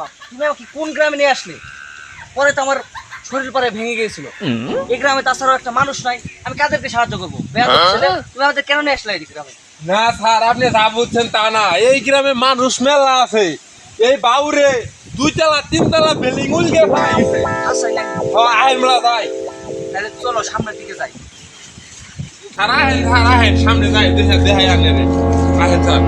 বাপ তুমি আমাকে কোন গ্রামে নিয়ে আসলে? পরে তো আমার শরীর পরে ভেঙে গিয়েছিল। এই গ্রামে তাছাড়াও একটা মানুষ নাই আমি কাদেরকে সাহায্য করব? তুমি আমাদের কেন নিয়ে আসলে এই গ্রামে? না স্যার আপনি যা বুঝছেন তা না। এই গ্রামে মানুষ মেলা আছে। এই বাউরে দুই তালা তিন তালা বিল্ডিং উলগে ফেলা গেছে। আচ্ছা না যাই। তাহলে চলো সামনের দিকে যাই। আহেন আহেন সামনে যাই দেখে দেখাই আনে রে। আহেন স্যার।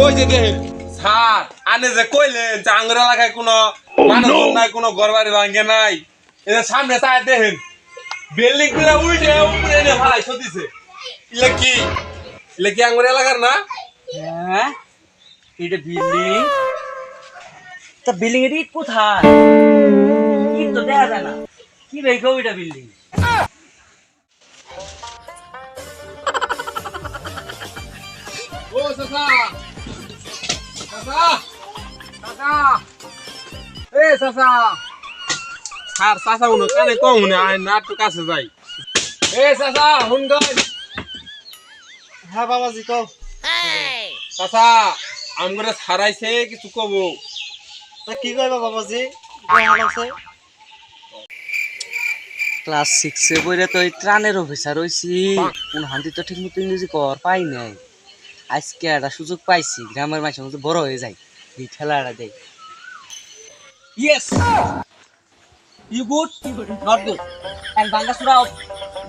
ওই যে দেখেন স্যার আনে যে কইলেন যে আঙ্গুর এলাকায় কোনো মানুষ নাই কোনো ঘর বাড়ি ভাঙ্গে নাই। এই যে সামনে চাই দেখেন বিল্ডিংগুলা উল্টে উপরে এনে ফেলাই সতিছে ইলে কি? ইলে কি আঙ্গুর এলাকার না? হ্যাঁ এটা বিল্ডিং। তা বিল্ডিং এর ইট কোথায়? ইট তো দেখা যায় না। কি রেখে ওইটা বিল্ডিং? ও চাচা চাচা এ চাচা। স্যার চাচা উনো কানে কম উনি কাছে যাই। এ চাচা হুন গন হ্যাঁ বাবাজি কও। চাচা আমগরে ছাড়াইছে কিছু কব? তা কি কইবা বাবাজি? আছে? ক্লাস সিক্সে বইরে তো এই ত্রাণের অফিসার হইছি। কোন হান্তি তো ঠিক মতো ইংরেজি কর পাই নাই। আজকে একটা সুযোগ পাইছি গ্রামের মধ্যে বড় হয়ে যায় এই ঠেলাটা দেয় yes you good not good and বাঙ্গাসুরা of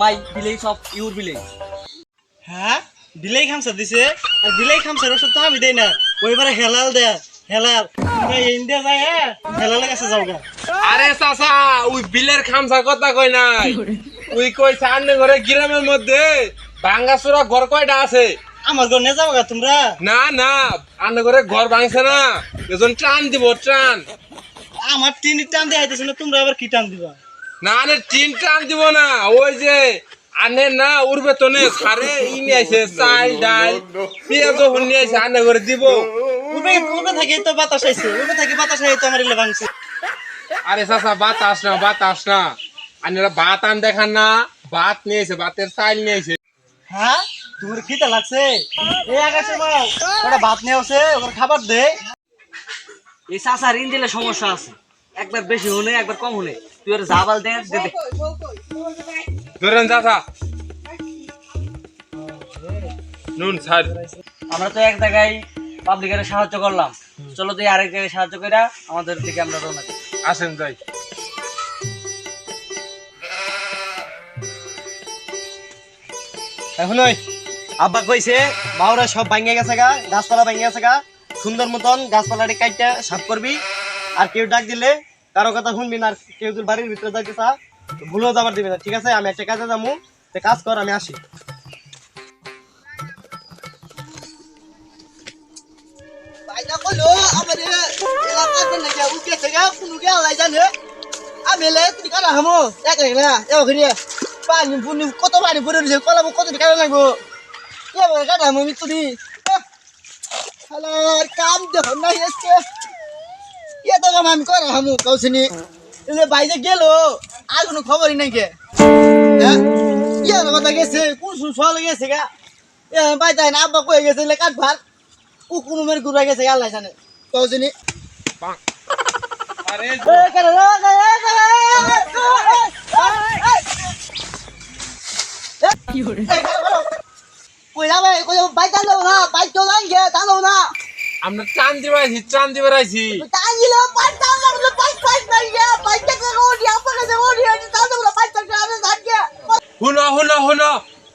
my village of your village হ্যাঁ? বিলাই খামসা দিছে। আর বিলাই খামসার ওষুধ তো আমি দেই না। ওইবারে হেলাল দে হেলাল। ইন্ডিয়া যায় হ্যাঁ হেলালের কাছে যাও গা আরে চাচা ওই বিলের খামসার কথা কই নাই। ওই কইছে আন্নে ঘরে গ্রামের মধ্যে ভাঙ্গাচুরা ঘর কয়টা আছে? আমার ঘর নিয়ে যাও গা তোমরা। না না আন্নে ঘরে ঘর ভাঙছে না। এজন টান দিব টান। আমার তিন টান দিয়ে আইতেছে না তোমরা আবার কি টান দিবা? না আনে তিন টান দিব না। ওই যে আনে না ওর বেতনে সারে ই নিয়ে আইছে চাল ডাল পেঁয়াজ যখন নিয়ে আইছে আনে ঘরে দিব। উবে উবে থাকি তো বাতাস আইছে উবে থাকি বাতাস আইছে তো আমার ইলে ভাঙছে। আরে চাচা বাতাস না বাতাস না। আনেরা ভাত আন দেখান না ভাত নিয়ে আইছে ভাতের চাল নিয়ে আইছে। হ্যাঁ? তোমার খিদা লাগছে? এই আকাশে মাও ওটা ভাত নিয়ে আসে ওর খাবার দে। এই চাষা ঋণ দিলে সমস্যা আছে। একবার বেশি হলে একবার কম হলে। তুই ওর জাবাল দে দে দে। ধরেন চাচা। নুন স্যার আমরা তো এক জায়গায় পাবলিকের সাহায্য করলাম। চলো তুই আরেক জায়গায় সাহায্য করে আমাদের দিকে আমরা রওনা দিই। আসেন যাই। এখন ওই। আব্বা কইছে, বাউরা সব ভাঙ্গে গেছে গা, গাছপালা ভাঙ্গে গেছে গা। সুন্দর মতন গাছপালাটি কাইটা সাফ করবি। আর কেউ ডাক দিলে কারও কথা শুনবি না, আর কেউ তোর বাড়ির ভিতরে যাইতে চা ভুলেও যাবার দিবি না। ঠিক আছে, আমি একটা কাজে যাব কাজ কর, আমি আসি। কত পানি রয়েছে, কলাবো কত কারা লাগবো? এ বলে কাটা হামো আমি তুই হালার কাম দেহ না এসছে এ তো কাম আমি করা হামো কৌশনি এলে বাইরে গেল আর কোনো খবরই নাই কে ইয়ার কথা গেছে কোন সুসল গেছে গা বাইতে না আব্বা কই গেছে লে কাট ভাত ও কোনো মেরে ঘুরে গেছে আল্লাহ জানে কৌশনি আরে কই যাবে কই বাইক টানলো না বাইক চলান গে টানলো না আমরা টান দিবার আইছি টান দিবার আইছি টানলো বাইক টানলো না বাইক বাইক নাই গে বাইক টাকা ওডি আপনাকে যে ওডি আছে টানলো না বাইক টাকা আমি থাকে শুনো শুনো শুনো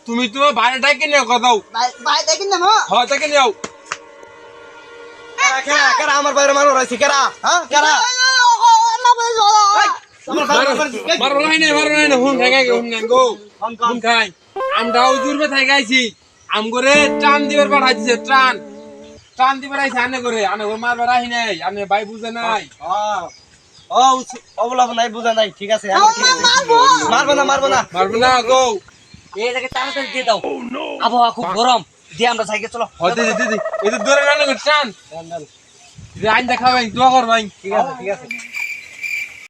তুমি তোমার ভাড়াটাকে নিয়ে কথাও বাইক বাইক দেখি না মা হয় তাকে নিও কেরা আমার বাইরে মানুষ রয়েছে কেরা হ্যাঁ কেরা মারো নাই মারো নাই হুন খাই হুন খাই গো হুন আমরাও জুরবে থাই গাইছি আম করে টান দিবার পাঠাই দিছে টান টান দিবার আইছে আনে করে আনে করে মারবার আহি নাই আনে ভাই বুঝে নাই। ও অবলাভ নাই বুঝা নাই ঠিক আছে মারবো। না মারবো না। মারবে না গো। এই জায়গায় তাড়াতাড়ি দিয়ে দাও। আবহাওয়া খুব গরম। দিয়ে আমরা সাইকেল চলো। হতে দিদি দিদি এটা দূরে না টান। আইন দেখাবেন দোয়া করবেন ঠিক আছে ঠিক আছে।